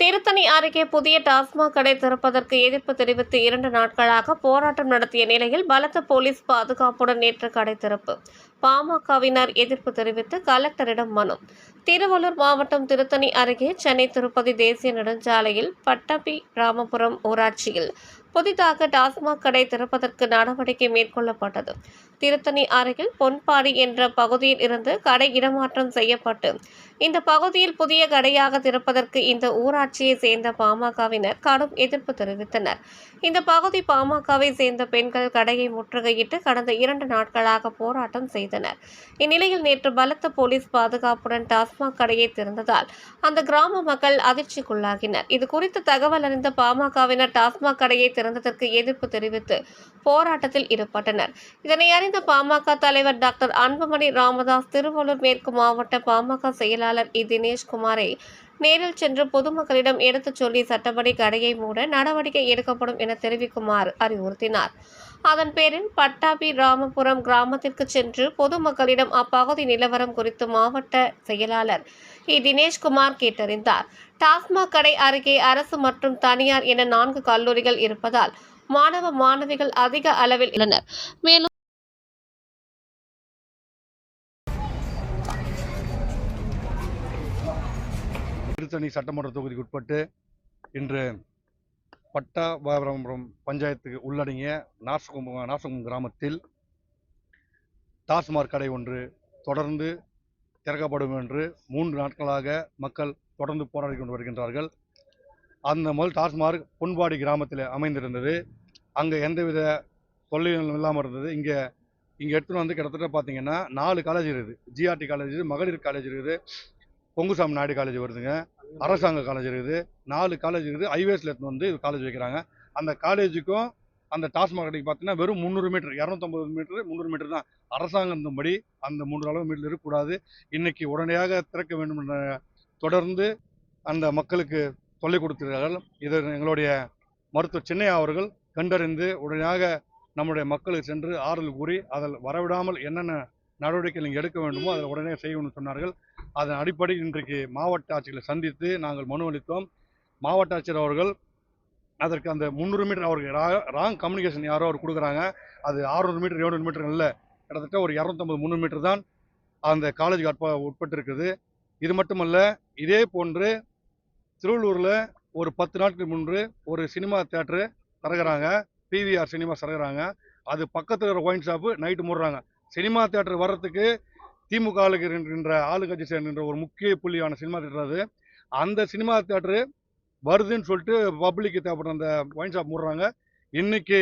திருத்தணி அருகே புதிய டாஸ்மாக் கடை திறப்பதற்கு எதிர்ப்பு தெரிவித்து இரண்டு நாட்களாக போராட்டம் நடத்திய நிலையில் பலத்த போலீஸ் பாதுகாப்புடன் நேற்று கடை திறப்பு. பாமகவினர் எதிர்ப்பு தெரிவித்து கலெக்டரிடம் மனு. திருவள்ளூர் மாவட்டம் திருத்தணி அருகே சென்னை திருப்பதி தேசிய நெடுஞ்சாலையில் பட்டபி ராமபுரம் ஊராட்சியில் புதிதாக டாஸ்மாக் கடை திறப்பதற்கு நடவடிக்கை மேற்கொள்ளப்பட்டது. திருத்தணி அருகில் பொன்பாடி என்ற பகுதியில் இருந்து கடை இடமாற்றம் செய்யப்பட்டு இந்த பகுதியில் புதிய கடையாக திறப்பதற்கு இந்த ஊராட்சியை சேர்ந்த பாமகவினர் கடும் எதிர்ப்பு தெரிவித்தனர். இந்த பகுதி பாமகவை சேர்ந்த பெண்கள் கடையை முற்றுகையிட்டு கடந்த இரண்டு நாட்களாக போராட்டம் செய்தனர். இந்நிலையில் நேற்று பலத்த போலீஸ் பாதுகாப்புடன் டாஸ்மாக் கடையை திறந்ததால் அந்த கிராம மக்கள் அதிர்ச்சிக்குள்ளாகினர். இது குறித்து தகவல் அறிந்த பாமகவினர் டாஸ்மாக் கடையை திறந்ததற்கு எதிர்ப்பு தெரிவித்து போராட்டத்தில் ஈடுபட்டனர். இதனை அறிந்த பாமக தலைவர் டாக்டர் அன்புமணி ராமதாஸ் திருவள்ளூர் மேற்கு மாவட்ட பாமக செயலாளர் இ. தினேஷ்குமாரை நேரில் சென்று பொதுமக்களிடம் எடுத்துச் சொல்லி சட்டப்படி கடையை மூட நடவடிக்கை எடுக்கப்படும் என தெரிவிக்குமாறு அறிவுறுத்தினார். அதன் பேரில் பட்டாபி ராமபுரம் கிராமத்திற்கு சென்று பொதுமக்களிடம் அப்பகுதி நிலவரம் குறித்து மாவட்ட செயலாளர் இ. தினேஷ்குமார் கேட்டறிந்தார். டாஸ்மாக் கடை அருகே அரசு மற்றும் தனியார் என நான்கு கல்லூரிகள் இருப்பதால் மாணவ மாணவிகள் அதிக அளவில் உள்ளனர். மேலும் திருத்தணி சட்டமன்ற தொகுதிக்கு உட்பட்டு இன்று பட்டாபுரம் பஞ்சாயத்துக்கு உள்ளடங்கிய நாசகம் நாசகம் கிராமத்தில் டாஸ்மாக் கடை ஒன்று தொடர்ந்து திறக்கப்படும் என்று மூன்று நாட்களாக மக்கள் தொடர்ந்து போராடி கொண்டு வருகின்றார்கள். அந்த முதல் டாஸ்மார்க் பொன்பாடி கிராமத்தில் அமைந்திருந்தது. அங்கே எந்தவித தொல்லையும் இல்லாமல் இருந்தது. இங்கே இங்கே எடுத்துகிட்டு வந்து கிட்டத்தட்ட பார்த்தீங்கன்னா நாலு காலேஜ் இருக்குது. ஜிஆர்டி காலேஜ் மகளிர் காலேஜ் இருக்குது பொங்குசாமி நாயுடு காலேஜ் வருதுங்க. அரசாங்க காலேஜ் இருக்குது. நாலு காலேஜ் இருக்குது. ஹைவேஸில் எடுத்துன்னு வந்து காலேஜ் வைக்கிறாங்க. அந்த காலேஜுக்கும் அந்த டாஸ்மாக் கடைக்கு பார்த்தீங்கன்னா வெறும் முந்நூறு மீட்டர் இரநூத்தம்பது மீட்டர் முந்நூறு மீட்டர் தான். அரசாங்கத்தின்படி அந்த மூன்று அளவு மீட்டர் இருக்கக்கூடாது. இன்னைக்கு உடனடியாக திறக்க வேண்டும் என்ற தொடர்ந்து அந்த மக்களுக்கு தொல்லை கொடுத்திருக்கிறார்கள். இதை எங்களுடைய மருத்துவர் சின்னையா அவர்கள் கண்டறிந்து உடனடியாக நம்முடைய மக்களுக்கு சென்று ஆறுதல் கூறி அதில் வரவிடாமல் என்னென்ன நடவடிக்கை நீங்கள் எடுக்க வேண்டுமோ அதில் உடனே செய்யணும்னு சொன்னார்கள். அதன் அடிப்படையில் இன்றைக்கு மாவட்ட ஆட்சிகளை சந்தித்து நாங்கள் மனு அளித்தோம். மாவட்ட ஆட்சியர் அவர்கள் அதற்கு அந்த முந்நூறு மீட்டர் அவருக்கு ராங் கம்யூனிகேஷன் யாரோ அவர் கொடுக்குறாங்க. அது ஆறுநூறு மீட்டர் எழுநூறு மீட்டர் இல்லை. கிட்டத்தட்ட ஒரு இரநூத்தம்பது முந்நூறு மீட்டர் தான் அந்த காலேஜுக்கு அட்ப உட்பட்டு இருக்குது இது மட்டுமல்ல இதே போன்று திருவள்ளூரில் ஒரு பத்து நாட்களுக்கு முன்பு ஒரு சினிமா தேட்டரு திறகுறாங்க பிவிஆர் சினிமா திறகுறாங்க அது பக்கத்தில் இருக்கிற ஒயின் ஷாப்பு நைட்டு மூடுறாங்க. சினிமா தேட்டர் வர்றதுக்கு திமுகவுக்கு இருக்கின்ற ஆளுங்கட்சி சேர்க்கின்ற ஒரு முக்கிய புள்ளியான சினிமா தேட்டர் அது. அந்த சினிமா தேட்டரு வருதுன்னு சொல்லிட்டு பப்ளிக்கு தேவைப்படுற அந்த ஒயின் ஷாப் மூடுறாங்க. இன்னைக்கு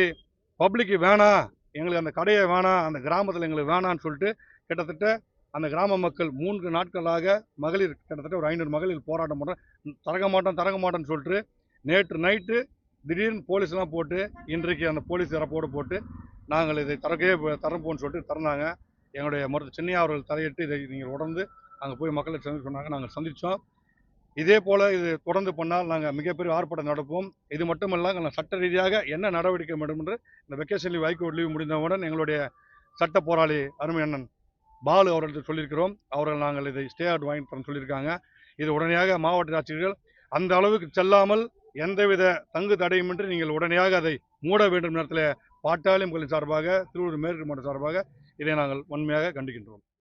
பப்ளிக்கு வேணாம் எங்களுக்கு அந்த கடையை வேணாம் அந்த கிராமத்தில் எங்களுக்கு வேணான்னு சொல்லிட்டு கிட்டத்தட்ட அந்த கிராம மக்கள் மூன்று நாட்களாக மகளிர் கிட்டத்தட்ட ஒரு ஐநூறு மகளிர் போராட்டம் பண்ணுறோம் தரக மாட்டோம் தரக மாட்டோம்னு சொல்லிட்டு நேற்று நைட்டு திடீர்னு போலீஸ்லாம் போட்டு இன்றைக்கு அந்த போலீஸ் இறப்போடு போட்டு நாங்கள் இதை தரக்கே தரப்போன்னு சொல்லிட்டு திறந்தாங்க எங்களுடைய மருத்துவ சென்னையா அவர்கள் தலையிட்டு இதை நீங்கள் உடந்து அங்கே போய் மக்களை சந்தி சொன்னாங்க. நாங்கள் சந்தித்தோம் இதே போல் இது தொடர்ந்து பண்ணால் நாங்கள் மிகப்பெரிய ஆர்ப்பாட்டம் நடப்போம். இது மட்டுமல்ல நாங்கள் சட்ட ரீதியாக என்ன நடவடிக்கை வேண்டும் என்று இந்த வெக்கேஷன் லீவ் ஹைகோர்ட் லீவ் முடிந்தவுடன் எங்களுடைய சட்ட போராளி அருமை அண்ணன் பாலு அவர்கள்ட்ட சொல்லியிருக்கிறோம். அவர்கள் நாங்கள் இதை ஸ்டே அவுட் வாங்கிட்டு சொல்லியிருக்காங்க. இது உடனடியாக மாவட்ட ஆட்சியர்கள் அந்த அளவுக்கு செல்லாமல் எந்தவித தங்கு தடையுமின்றி நீங்கள் உடனடியாக அதை மூட வேண்டும் நேரத்தில் பாட்டாளி மக்களின் சார்பாக திருவள்ளூர் மேற்கு மாவட்ட சார்பாக இதை நாங்கள் உண்மையாக கண்டுகின்றோம்.